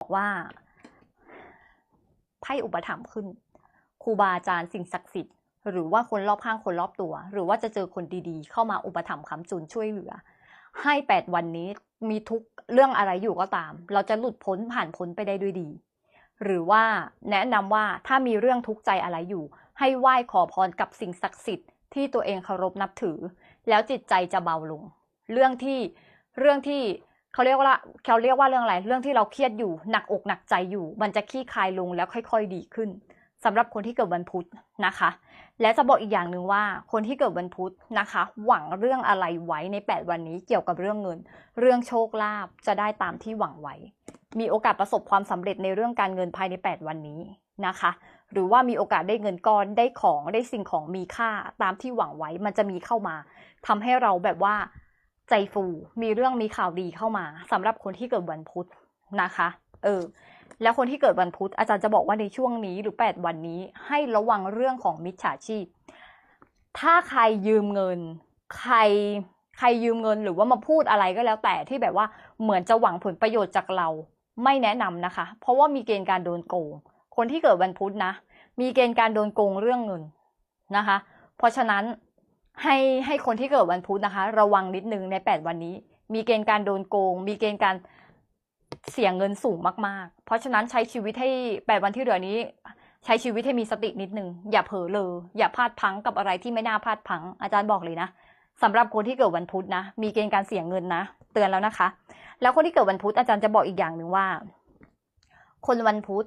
บอกว่าไพ่อุปถัมภ์ขึ้นครูบาอาจารย์สิ่งศักดิ์สิทธิ์หรือว่าคนรอบข้างคนรอบตัว หรือว่าจะเจอคนดีๆ เข้ามาอุปถัมภ์ค้ำจุนช่วยเหลือ ให้แปดวันนี้มีทุกเรื่องอะไรอยู่ก็ตาม เราจะหลุดพ้นผ่านพ้นไปได้ด้วยดี หรือว่าแนะนำว่าถ้ามีเรื่องทุกข์ใจอะไรอยู่ ให้ไหว้ขอพรกับสิ่งศักดิ์สิทธิ์ที่ตัวเองเคารพนับถือ แล้วจิตใจจะเบาลง เรื่องที่เรื่องที่ เขาเรียกว่าเขาเรียกว่าเรื่องอะไร เรื่องที่เราเครียดอยู่หนักอกหนักใจอยู่ มันจะคลี่คลายลงแล้วค่อย ๆ ดีขึ้นสำหรับคนที่เกิดวันพุธนะคะ และจะบอกอีกอย่างหนึ่งว่า คนที่เกิดวันพุธนะคะ หวังเรื่องอะไรไว้ใน 8 วันนี้เกี่ยวกับเรื่องเงิน เรื่องโชคลาภจะได้ตามที่หวังไว้ มีโอกาสประสบความสำเร็จในเรื่องการเงินภายใน 8 วันนี้นะคะ หรือว่ามีโอกาสได้เงินก้อนได้ของได้สิ่งของมีค่าตามที่หวังไว้ มันจะมีเข้ามาทำให้เราแบบว่า ใจฟูมีเรื่องมีข่าวดีเข้ามาสำหรับคนที่เกิดวันพุธนะคะ เออ แล้วคนที่เกิดวันพุธอาจารย์จะบอกว่าในช่วงนี้หรือ 8 วันนี้ให้ระวังเรื่องของมิจฉาชีพ ถ้าใครยืมเงิน ใครใครยืมเงินหรือว่ามาพูดอะไรก็แล้วแต่ที่แบบว่าเหมือนจะหวังผลประโยชน์จากเราไม่แนะนำนะคะ เพราะว่ามีเกณฑ์การโดนโกง คนที่เกิดวันพุธนะ มีเกณฑ์การโดนโกงเรื่องเงินนะคะ เพราะฉะนั้น ให้ให้คนที่เกิดวันพุธนะคะ ระวังนิดนึงใน 8 วันนี้ มีเกณฑ์การโดนโกง มีเกณฑ์การเสียเงินสูงมากๆ เพราะฉะนั้นใช้ชีวิตให้ 8 วันที่เหลือนี้ ใช้ชีวิตให้มีสตินิดนึง อย่าเผลอเลย อย่าพลาดพังกับอะไรที่ไม่น่าพลาดพัง อาจารย์บอกเลยนะสำหรับคนที่เกิดวันพุธนะ มีเกณฑ์การเสียเงินนะ เตือนแล้วนะคะ แล้วคนที่เกิดวันพุธอาจารย์จะบอกอีกอย่างหนึ่งว่า คนวันพุธ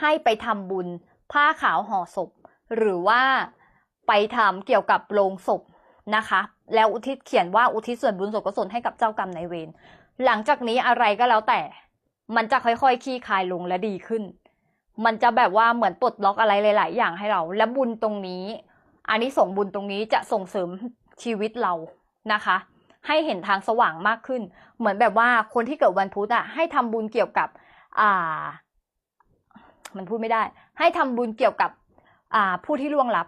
ให้ไปทำบุญ ผ้าขาวห่อศพ หรือว่าไปทำเกี่ยวกับโลงศพ นะคะ แล้วอุทิศเขียนว่าอุทิศส่วนบุญส่วนกุศลให้กับเจ้ากรรมนายเวรหลังจากนี้อะไรก็แล้วแต่ มันจะค่อยๆคลี่คลายลงและดีขึ้น มันจะแบบว่าเหมือนปลดล็อกอะไรหลาย ๆ อย่างให้เรา และบุญตรงนี้อันนี้ส่งบุญตรงนี้จะส่งเสริมชีวิตเรานะคะ ให้เห็นทางสว่างมากขึ้น เหมือนแบบว่าคนที่เกิดวันพุธอะให้ทำบุญเกี่ยวกับ อ่า มันพูดไม่ได้ ให้ทำบุญเกี่ยวกับ อ่า ผู้ที่ล่วงลับ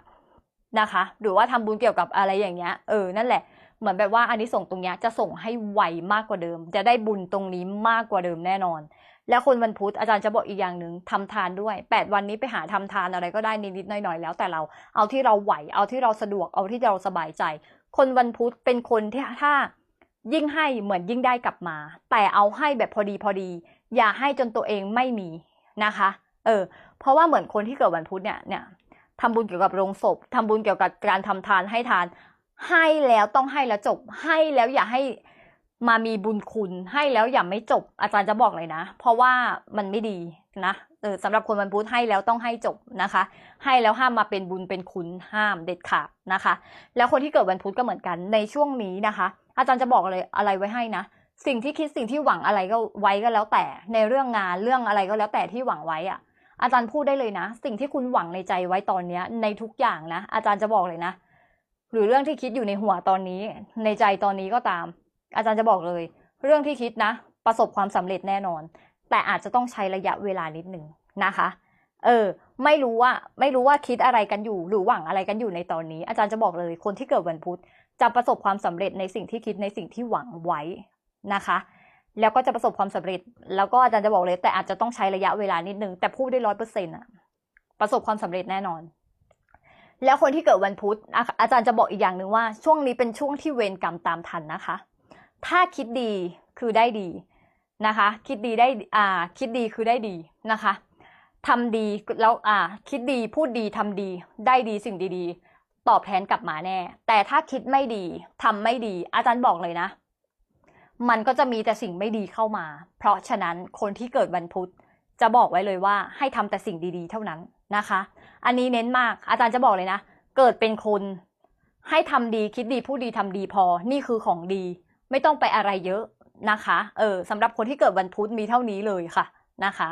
นะคะ หรือว่าทำบุญเกี่ยวกับอะไรอย่างเงี้ยเออนั่นแหละเหมือนแบบว่าอันนี้ส่งตรงเนี้ยจะส่งให้ไวมากกว่าเดิม จะได้บุญตรงนี้มากกว่าเดิมแน่นอน แล้วคนวันพุธอาจารย์จะบอกอีกอย่างหนึ่งทำทานด้วย 8 วันนี้ไปหาทำทานอะไรก็ได้นิดๆหน่อยๆแล้วแต่เราเอาที่เราไหวเอาที่เราสะดวกเอาที่เราสบายใจ คนวันพุธเป็นคนที่ถ้ายิ่งให้เหมือนยิ่งได้กลับมา แต่เอาให้แบบพอดีพอดี อย่าให้จนตัวเองไม่มีนะคะ เออ เพราะว่าเหมือนคนที่เกิดวันพุธเนี่ยเนี่ย ทำบุญเกี่ยวกับโรงศพทำบุญเกี่ยวกับการทำทานให้ทาน ให้แล้วต้องให้แล้วจบ ให้แล้วอย่าให้มามีบุญคุณ ให้แล้วอย่าไม่จบ อาจารย์จะบอกเลยนะ เพราะว่ามันไม่ดีนะเออสำหรับคนวันพุธให้แล้วต้องให้จบนะคะ ให้แล้วห้ามมาเป็นบุญเป็นคุณห้ามเด็ดขาดนะคะ แล้วคนที่เกิดวันพุธก็เหมือนกันในช่วงนี้นะคะ อาจารย์จะบอกเลยอะไรไว้ให้นะสิ่งที่คิดสิ่งที่หวังอะไรก็ไว้ก็แล้วแต่ ในเรื่องงานเรื่องอะไรก็แล้วแต่ที่หวังไว้อะ อาจารย์พูดได้เลยนะ สิ่งที่คุณหวังในใจไว้ตอนเนี้ย ในทุกอย่างนะ อาจารย์จะบอกเลยนะ หรือเรื่องที่คิดอยู่ในหัวตอนนี้ ในใจตอนนี้ก็ตาม อาจารย์จะบอกเลย เรื่องที่คิดนะ ประสบความสำเร็จแน่นอน แต่อาจจะต้องใช้ระยะเวลานิดหนึ่งนะคะ เออ ไม่รู้ว่า ไม่รู้ว่าคิดอะไรกันอยู่ หรือหวังอะไรกันอยู่ในตอนนี้ อาจารย์จะบอกเลย คนที่เกิดวันพุธจะประสบความสำเร็จในสิ่งที่คิดในสิ่งที่หวังไว้นะคะ แล้วก็จะประสบความสำเร็จ แล้วก็อาจารย์จะบอกเลย แต่อาจจะต้องใช้ระยะเวลานิดนึง แต่พูดได้ร้อยเปอร์เซ็นต์อะประสบความสำเร็จแน่นอน แล้วคนที่เกิดวันพุธอะอาจารย์จะบอกอีกอย่างหนึ่งว่า ช่วงนี้เป็นช่วงที่เวรกรรมตามทันนะคะ ถ้าคิดดีคือได้ดีนะคะ คิดดีได้อ่า คิดดีคือได้ดีนะคะทำดีแล้วอ่า คิดดีพูดดีทำดี ได้ดีสิ่งดีๆ ตอบแทนกลับมาแน่ แต่ถ้าคิดไม่ดีทำไม่ดี อาจารย์บอกเลยนะ มันก็จะมีแต่สิ่งไม่ดีเข้ามา เพราะฉะนั้นคนที่เกิดวันพุธจะบอกไว้เลยว่าให้ทำแต่สิ่งดีๆ เท่านั้นนะคะ อันนี้เน้นมากอาจารย์จะบอกเลยนะ เกิดเป็นคนให้ทำดีคิดดีพูดดีทำดีพอ นี่คือของดี ไม่ต้องไปอะไรเยอะนะคะ เออสำหรับคนที่เกิดวันพุธมีเท่านี้เลยค่ะนะคะ